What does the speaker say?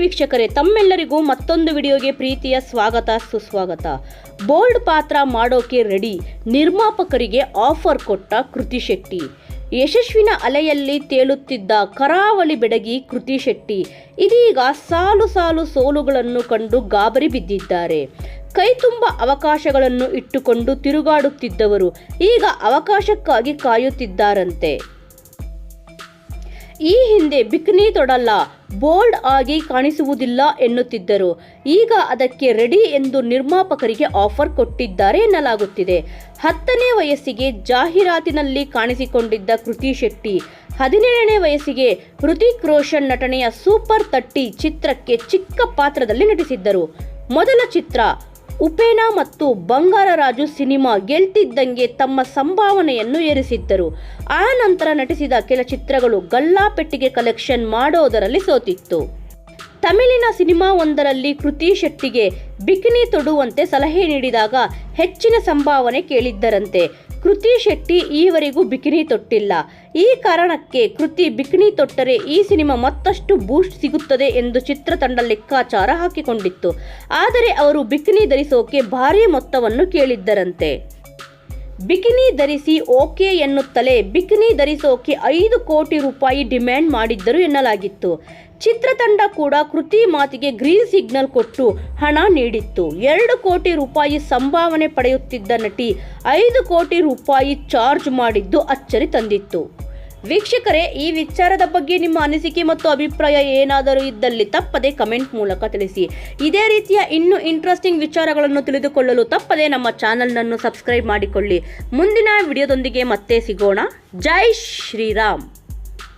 ವೀಕ್ಷಕರೇ, ತಮ್ಮೆಲ್ಲರಿಗೂ ಮತ್ತೊಂದು ವಿಡಿಯೋಗೆ ಪ್ರೀತಿಯ ಸ್ವಾಗತ, ಸುಸ್ವಾಗತ. ಬೋಲ್ಡ್ ಪಾತ್ರ ಮಾಡೋಕೆ ರೆಡಿ. ನಿರ್ಮಾಪಕರಿಗೆ ಆಫರ್ ಕೊಟ್ಟ ಕೃತಿ ಶೆಟ್ಟಿ. ಯಶಸ್ವಿನ ಅಲೆಯಲ್ಲಿ ತೇಲುತ್ತಿದ್ದ ಕರಾವಳಿ ಬೆಡಗಿ ಕೃತಿ ಶೆಟ್ಟಿ. ಇದೀಗ ಸಾಲು ಸಾಲು ಸೋಲುಗಳನ್ನು ಕಂಡು ಗಾಬರಿ ಬಿದ್ದಿದ್ದಾರೆ. ಕೈ ತುಂಬ ಅವಕಾಶಗಳನ್ನು ಇಟ್ಟುಕೊಂಡು ತಿರುಗಾಡುತ್ತಿದ್ದವರು ಈಗ ಅವಕಾಶಕ್ಕಾಗಿ ಕಾಯುತ್ತಿದ್ದಾರಂತೆ. ಈ ಹಿಂದೆ ಬಿಕ್ನಿ ತೊಡಲ್ಲ, ಬೋಲ್ಡ್ ಆಗಿ ಕಾಣಿಸುವುದಿಲ್ಲ ಎನ್ನುತ್ತಿದ್ದರು. ಈಗ ಅದಕ್ಕೆ ರೆಡಿ ಎಂದು ನಿರ್ಮಾಪಕರಿಗೆ ಆಫರ್ ಕೊಟ್ಟಿದ್ದಾರೆ ಎನ್ನಲಾಗುತ್ತಿದೆ. ಹತ್ತನೇ ವಯಸ್ಸಿಗೆ ಜಾಹೀರಾತಿನಲ್ಲಿ ಕಾಣಿಸಿಕೊಂಡಿದ್ದ ಕೃತಿ ಶೆಟ್ಟಿ, ಹದಿನೇಳನೇ ವಯಸ್ಸಿಗೆ ಹೃತಿಕ್ ರೋಷನ್ ನಟನೆಯ ಸೂಪರ್ ತಟ್ಟಿ ಚಿತ್ರಕ್ಕೆ ಚಿಕ್ಕ ಪಾತ್ರದಲ್ಲಿ ನಟಿಸಿದ್ದರು. ಮೊದಲ ಚಿತ್ರ ಉಪೇನ ಮತ್ತು ಬಂಗಾರರಾಜು ಸಿನಿಮಾ ಗೆಲ್ತಿದ್ದಂಗೆ ತಮ್ಮ ಸಂಭಾವನೆಯನ್ನು ಏರಿಸಿದ್ದರು. ಆ ನಂತರ ನಟಿಸಿದ ಕೆಲ ಚಿತ್ರಗಳು ಗಲ್ಲಾಪೆಟ್ಟಿಗೆ ಕಲೆಕ್ಷನ್ ಮಾಡೋದರಲ್ಲಿ ಸೋತಿತ್ತು. ತಮಿಳಿನ ಸಿನಿಮಾವೊಂದರಲ್ಲಿ ಕೃತಿ ಶೆಟ್ಟಿಗೆ ಬಿಕಿನಿ ತೊಡುವಂತೆ ಸಲಹೆ ನೀಡಿದಾಗ ಹೆಚ್ಚಿನ ಸಂಭಾವನೆ ಕೇಳಿದ್ದರಂತೆ. ಕೃತಿ ಶೆಟ್ಟಿ ಈವರೆಗೂ ಬಿಕಿನಿ ತೊಟ್ಟಿಲ್ಲ. ಈ ಕಾರಣಕ್ಕೆ ಕೃತಿ ಬಿಕಿನಿ ತೊಟ್ಟರೆ ಈ ಸಿನಿಮಾ ಮತ್ತಷ್ಟು ಬೂಸ್ಟ್ ಸಿಗುತ್ತದೆ ಎಂದು ಚಿತ್ರತಂಡ ಲೆಕ್ಕಾಚಾರ ಹಾಕಿಕೊಂಡಿತ್ತು. ಆದರೆ ಅವರು ಬಿಕಿನಿ ಧರಿಸೋಕೆ ಭಾರೀ ಮೊತ್ತವನ್ನು ಕೇಳಿದ್ದರಂತೆ. ಬಿಕಿನಿ ಧರಿಸಿ ಓಕೆ ಎನ್ನುತ್ತಲೇ ಬಿಕಿನಿ ಧರಿಸೋಕೆ ಐದು ಕೋಟಿ ರೂಪಾಯಿ ಡಿಮ್ಯಾಂಡ್ ಮಾಡಿದ್ದರು ಎನ್ನಲಾಗಿತ್ತು. ಚಿತ್ರತಂಡ ಕೂಡ ಕೃತಿ ಮಾತಿಗೆ ಗ್ರೀನ್ ಸಿಗ್ನಲ್ ಕೊಟ್ಟು ಹಣ ನೀಡಿತ್ತು. ಎರಡು ಕೋಟಿ ರೂಪಾಯಿ ಸಂಭಾವನೆ ಪಡೆಯುತ್ತಿದ್ದ ನಟಿ ಐದು ಕೋಟಿ ರೂಪಾಯಿ ಚಾರ್ಜ್ ಮಾಡಿದ್ದು ಅಚ್ಚರಿ ತಂದಿತ್ತು. ವೀಕ್ಷಕರೇ, ಈ ವಿಚಾರದ ಬಗ್ಗೆ ನಿಮ್ಮ ಅನಿಸಿಕೆ ಮತ್ತು ಅಭಿಪ್ರಾಯ ಏನಾದರೂ ಇದ್ದಲ್ಲಿ ತಪ್ಪದೆ ಕಮೆಂಟ್ ಮೂಲಕ ತಿಳಿಸಿ. ಇದೇ ರೀತಿಯ ಇನ್ನೂ ಇಂಟ್ರೆಸ್ಟಿಂಗ್ ವಿಚಾರಗಳನ್ನು ತಿಳಿದುಕೊಳ್ಳಲು ತಪ್ಪದೆ ನಮ್ಮ ಚಾನಲ್ನನ್ನು ಸಬ್ಸ್ಕ್ರೈಬ್ ಮಾಡಿಕೊಳ್ಳಿ. ಮುಂದಿನ ವಿಡಿಯೋದೊಂದಿಗೆ ಮತ್ತೆ ಸಿಗೋಣ. ಜೈ ಶ್ರೀರಾಮ್!